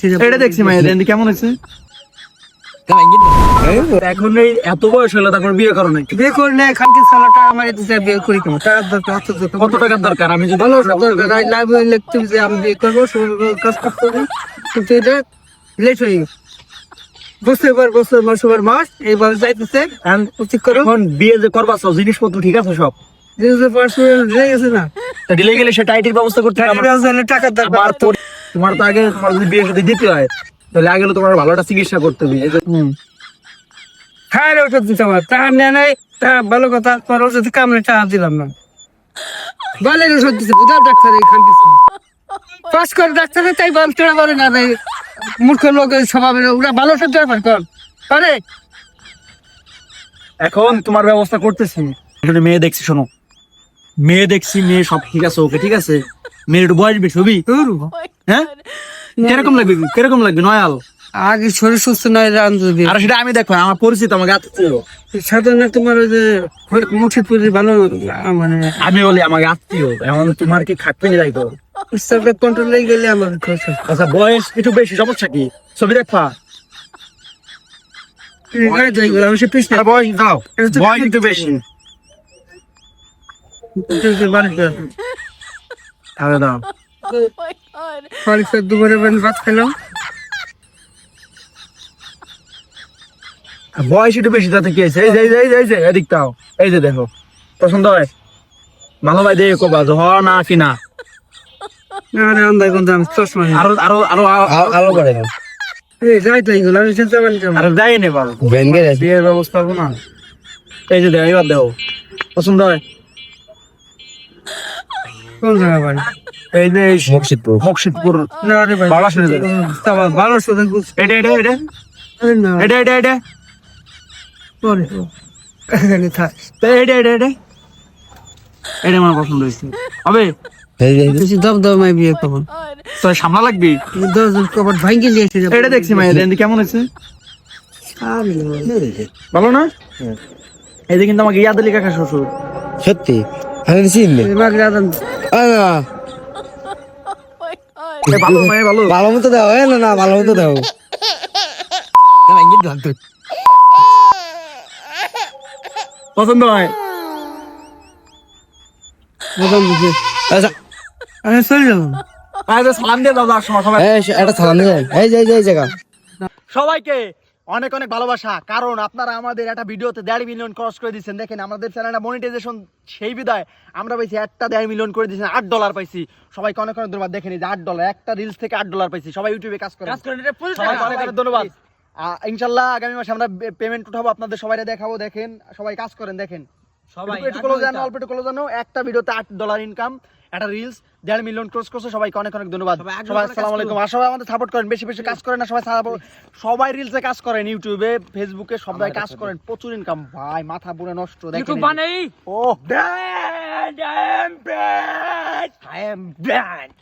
এটা দেখছি মাইয়া দেন কেমন হয়েছে? এখন এই এত বয়স হলো তারপর বিয়ে করো নাকি বিয়ে করে নেয় খানকে সালাটা আমার এদিকে বিয়ে করি কেমন? টাকার দরকার কত টাকার দরকার? আমি যদি লাইভ লিখতে যে আমি বিয়ে করব কাজ করতে কিন্তু এটা লেট হয়ে গেছে। বছর পর বছর মাস পর মাস এইভাবে যাইতেছে। ঠিক করো। এখন বিয়ে যে করবা সব জিনিসপত্র ঠিক আছে সব? গেছে না। দিলে গেলে সেটা আইটির ব্যবস্থা করতে হবে টাকার দরকার। তোমার তো আগে তোমার যদি বিয়ে সাথে দিতে হয় তাহলে আগে তোমার ভালো একটা চিকিৎসা করতে হবে। হ্যাঁ রে ওষুধ দিতে আমার টাকা নেয় নাই তা ভালো কথা পর ওষুধ কামড়ে টাকা দিলাম না। ওষুধ ডাক্তার এখান পাস করে ডাক্তারে তাই বল তোরা বলে না রে মূর্খ লোক স্বভাবের ওরা ভালো ওষুধ কর। পারে। এখন তোমার ব্যবস্থা করতেছি। এখানে মেয়ে দেখছি শোনো। মেয়ে দেখছি মেয়ে সব ঠিক আছে ওকে ঠিক আছে? মেয়ের বয়স বেশি হবি? হ্যাঁ? কীরকম লাগবে? কীরকম লাগবে? নয়াল? আগে শরীর সুস্থ নয় রান যদি। আর সেটা আমি দেখো আমার পরিচিত আমাকে আত্মীয় সাধারণ তোমার ওই যে মুঠি পুরি ভালো মানে আমি বলি আমাকে আত্মীয় এখন তোমার কি খাটবে না তাই তো? স্টাফের কন্ট্রোলে গেলে আমার আচ্ছা বয়স একটু বেশি সমস্যা কি? ছবি দেখা বয়স দাও। বয়স একটু বেশি। তাহলে দাও। পরীক্ষা দুপুরে বেলা ভাত খেলাম বয়স একটু বেশি তাতে কি হয়েছে? এই যে এই যে, এই যে এই যে এদিক তাও। এই যে দেখো পছন্দ হয়? ভালো ভাই দেখো বাজ হ না কি না। আরে আন্দাজ কোন দাম চশমা। আরও আরও আরও আলো করে না এই যাই তাই গেলাম আমি চিন্তা করি কেমন? আরও দেয় নে বাবু ভেঙ্গে গেছে বিয়ের ব্যবস্থা করব না। এই যে দেখো এবার দেখো পছন্দ হয়? কোন জায়গা বাড়ি? এই যে মুর্শিদপুর। মুর্শিদপুর না রে ভাই বারোশো টাকা। তাও বারোশো টাকা গুছ- এটা। এটা এটা এটা এটা এটা। পরে। এখানে থাক। এটা এটা এটা। এটা আমার পছন্দ হয়েছে। হবে এই এই বিয়ে করব। তো লাগবে? কবার ভাঙ্গি নিয়ে এসে এটা দেখছি দেন কেমন আরে ভালো না? এই যে কিন্তু আমাকে ইয়াদ আলী কাকা শ্বশুর। সত্যি? আমি চিনলে ভালো মাইয়া ভালো। ভালো মতো দাও না না ভালো মতো দাও। পছন্দ হয়? আচ্ছা। আমি চলে যাব। আচ্ছা সালাম দিয়ে দাও সবাই। একটা সালাম দিয়ে এই যে এই যে এই জায়গা। সবাইকে অনেক অনেক ভালোবাসা। কারণ আপনারা আমাদের একটা ভিডিওতে দেড় মিলিয়ন ক্রস করে দিচ্ছেন দেখেন আমাদের চ্যানেলটা মনিটাইজেশন সেই বিদায় আমরা পাইছি একটা দেড় মিলিয়ন করে দিয়েছেন আট ডলার পাইছি। সবাইকে অনেক অনেক ধন্যবাদ। দেখেন যে আট ডলার একটা রিলস থেকে আট ডলার পাইছি। সবাই ইউটিউবে কাজ করে সবাইকে অনেক অনেক ধন্যবাদ। ইনশাল্লাহ আগামী মাসে আমরা পেমেন্ট উঠাবো আপনাদের সবাই দেখাবো। দেখেন সবাই কাজ করেন দেখেন। সবাই একটু ক্লোজ জানো অল্প একটু ক্লোজ জানো। একটা ভিডিওতে আট ডলার ইনকাম একটা রিলস দেড় মিলিয়ন ক্রস করছে সবাইকে অনেক অনেক ধন্যবাদ। সবাই আসসালামু আলাইকুম। আর সবাই আমাদের সাপোর্ট করেন বেশি বেশি কাজ করেন না সবাই সবাই রিলসে কাজ করেন ইউটিউবে ফেসবুকে সবাই কাজ করেন। প্রচুর ইনকাম ভাই মাথা পুরো নষ্ট দেখেন বানাই। ও brand I am brand I am brand